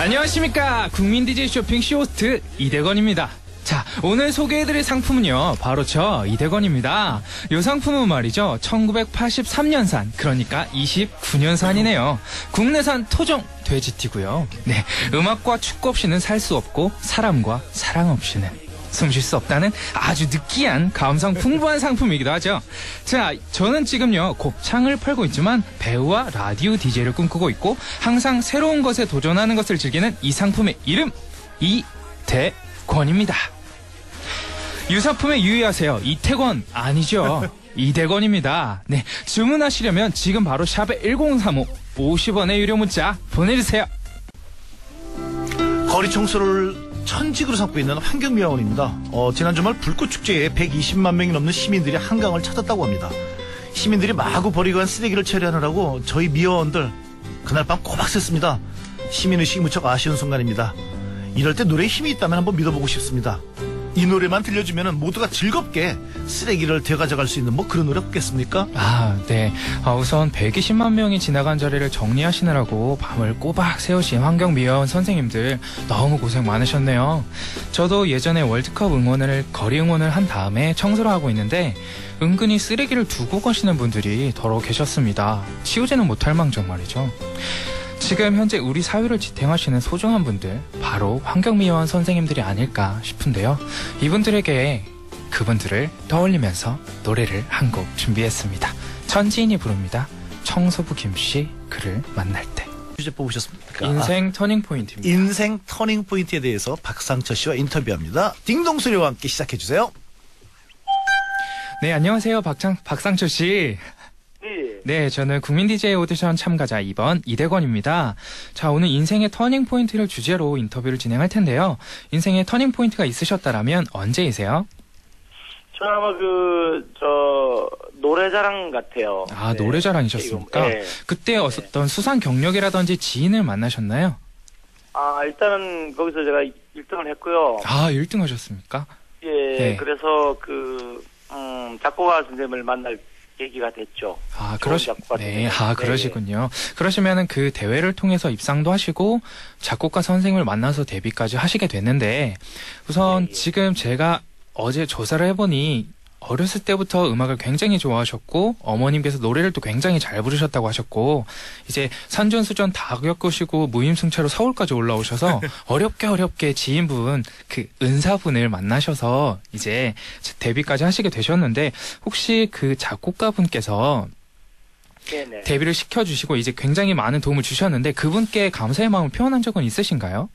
안녕하십니까 국민 DJ 쇼핑 쇼호스트 이대건입니다. 자 오늘 소개해드릴 상품은요 바로 저 이대건입니다. 이 상품은 말이죠 1983년산 그러니까 29년산이네요. 국내산 토종 돼지띠고요. 네 음악과 축구 없이는 살 수 없고 사람과 사랑 없이는 숨 쉴 수 없다는 아주 느끼한 감성 풍부한 상품이기도 하죠. 자, 저는 지금요, 곱창을 팔고 있지만 배우와 라디오 DJ를 꿈꾸고 있고 항상 새로운 것에 도전하는 것을 즐기는 이 상품의 이름, 이대권입니다. 유사품에 유의하세요. 이태권 아니죠. 이대권입니다. 네, 주문하시려면 지금 바로 샵에 1035 50원의 유료 문자 보내주세요. 거리 청소를 천직으로 삼고 있는 환경미화원입니다. 어, 지난 주말 불꽃축제에 120만 명이 넘는 시민들이 한강을 찾았다고 합니다. 시민들이 마구 버리고 간 쓰레기를 처리하느라고 저희 미화원들 그날 밤 꼬박 샜습니다. 시민의식이 무척 아쉬운 순간입니다. 이럴 때 노래에 힘이 있다면 한번 믿어보고 싶습니다. 이 노래만 들려주면 모두가 즐겁게 쓰레기를 되가져갈 수 있는 뭐 그런 노래 없겠습니까? 아, 네. 아, 우선 120만 명이 지나간 자리를 정리하시느라고 밤을 꼬박 세우신 환경미화원 선생님들 너무 고생 많으셨네요. 저도 예전에 월드컵 응원을 거리 응원을 한 다음에 청소를 하고 있는데 은근히 쓰레기를 두고 가시는 분들이 더러 계셨습니다. 치우지는 못할 망정 말이죠. 지금 현재 우리 사회를 지탱하시는 소중한 분들 바로 환경미화원 선생님들이 아닐까 싶은데요. 이분들에게 그분들을 떠올리면서 노래를 한 곡 준비했습니다. 천지인이 부릅니다. 청소부 김씨 그를 만날 때. 주제 뽑으셨습니까? 인생 터닝 포인트입니다. 인생 터닝 포인트에 대해서 박상철 씨와 인터뷰합니다. 딩동 소리와 함께 시작해 주세요. 네, 안녕하세요. 박창, 박상철 씨. 네. 네, 저는 국민 DJ 오디션 참가자 2번 이대건입니다. 자, 오늘 인생의 터닝 포인트를 주제로 인터뷰를 진행할 텐데요. 인생의 터닝 포인트가 있으셨다라면 언제이세요? 저는 아마 그, 저, 노래자랑 같아요. 아, 네. 노래 자랑이셨습니까? 네. 그때 어떤 수상 경력이라든지 지인을 만나셨나요? 아, 일단은 거기서 제가 1등을 했고요. 아, 1등 하셨습니까? 예, 네. 그래서 그, 음, 작곡가 선생님을 만날 계기가 됐죠. 아, 그러시, 네. 아, 네. 그러시군요. 그러시면은 그 대회를 통해서 입상도 하시고 작곡가 선생님을 만나서 데뷔까지 하시게 됐는데 우선 네. 지금 제가 어제 조사를 해보니 어렸을 때부터 음악을 굉장히 좋아하셨고 어머님께서 노래를 또 굉장히 잘 부르셨다고 하셨고 이제 산전수전 다 겪으시고 무임승차로 서울까지 올라오셔서 어렵게 어렵게 지인분 그 은사분을 만나셔서 이제 데뷔까지 하시게 되셨는데 혹시 그 작곡가분께서 네네. 데뷔를 시켜주시고 이제 굉장히 많은 도움을 주셨는데 그분께 감사의 마음을 표현한 적은 있으신가요?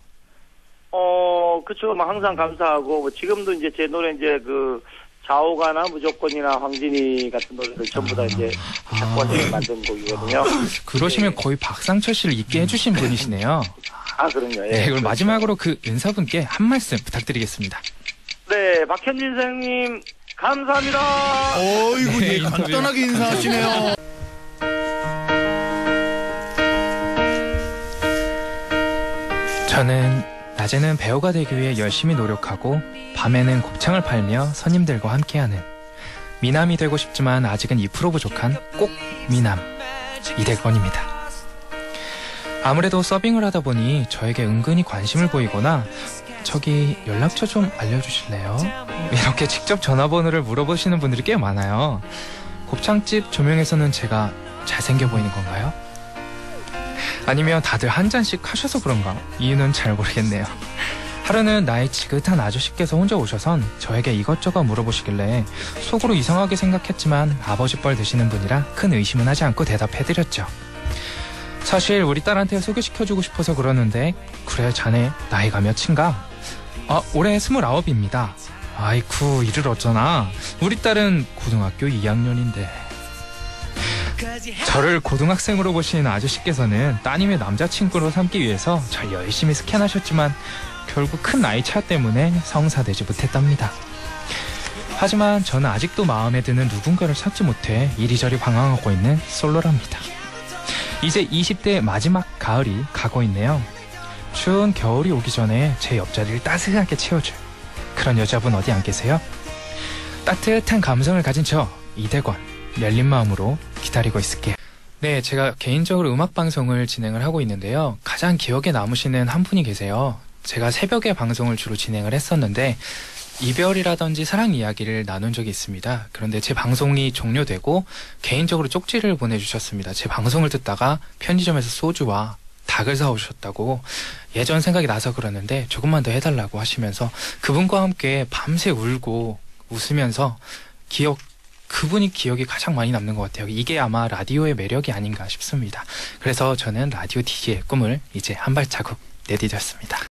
어, 그쵸. 뭐 항상 감사하고, 뭐 지금도 이제 제 노래 이제 그, 좌우가나 무조건이나 황진이 같은 노래들 전부 다 이제 작곡가 선생님이 만든 곡이거든요. 그러시면 네. 거의 박상철 씨를 잊게 해주신 분이시네요. 아, 그럼요. 예. 네, 그럼 그렇죠. 마지막으로 그 은사분께 한 말씀 부탁드리겠습니다. 네, 박현진 선생님, 감사합니다. 어이구, 네, 예. 간단하게 인사하시네요. 저는 낮에는 배우가 되기 위해 열심히 노력하고 밤에는 곱창을 팔며 손님들과 함께하는 미남이 되고 싶지만 아직은 2% 부족한 꼭 미남 이대건입니다. 아무래도 서빙을 하다 보니 저에게 은근히 관심을 보이거나 저기 연락처 좀 알려주실래요? 이렇게 직접 전화번호를 물어보시는 분들이 꽤 많아요. 곱창집 조명에서는 제가 잘생겨 보이는 건가요? 아니면 다들 한 잔씩 하셔서 그런가? 이유는 잘 모르겠네요. 하루는 나이 지긋한 아저씨께서 혼자 오셔선 저에게 이것저것 물어보시길래 속으로 이상하게 생각했지만 아버지 뻘 드시는 분이라 큰 의심은 하지 않고 대답해드렸죠. 사실 우리 딸한테 소개시켜주고 싶어서 그러는데 그래 자네 나이가 몇인가? 아 올해 스물아홉입니다. 아이쿠 이를 어쩌나 우리 딸은 고등학교 2학년인데 저를 고등학생으로 보신 아저씨께서는 따님의 남자친구로 삼기 위해서 절 열심히 스캔하셨지만 결국 큰 나이 차 때문에 성사되지 못했답니다. 하지만 저는 아직도 마음에 드는 누군가를 찾지 못해 이리저리 방황하고 있는 솔로랍니다. 이제 20대 마지막 가을이 가고 있네요. 추운 겨울이 오기 전에 제 옆자리를 따스하게 채워줄 그런 여자분 어디 안 계세요? 따뜻한 감성을 가진 저 이대권 열린 마음으로 기다리고 있을게요. 네, 제가 개인적으로 음악 방송을 진행을 하고 있는데요. 가장 기억에 남으시는 한 분이 계세요. 제가 새벽에 방송을 주로 진행을 했었는데 이별이라든지 사랑 이야기를 나눈 적이 있습니다. 그런데 제 방송이 종료되고 개인적으로 쪽지를 보내주셨습니다. 제 방송을 듣다가 편의점에서 소주와 닭을 사오셨다고 예전 생각이 나서 그러는데 조금만 더 해달라고 하시면서 그분과 함께 밤새 울고 웃으면서 기억 그분이 기억이 가장 많이 남는 것 같아요. 이게 아마 라디오의 매력이 아닌가 싶습니다. 그래서 저는 라디오 DJ의 꿈을 이제 한 발자국 내디뎠습니다.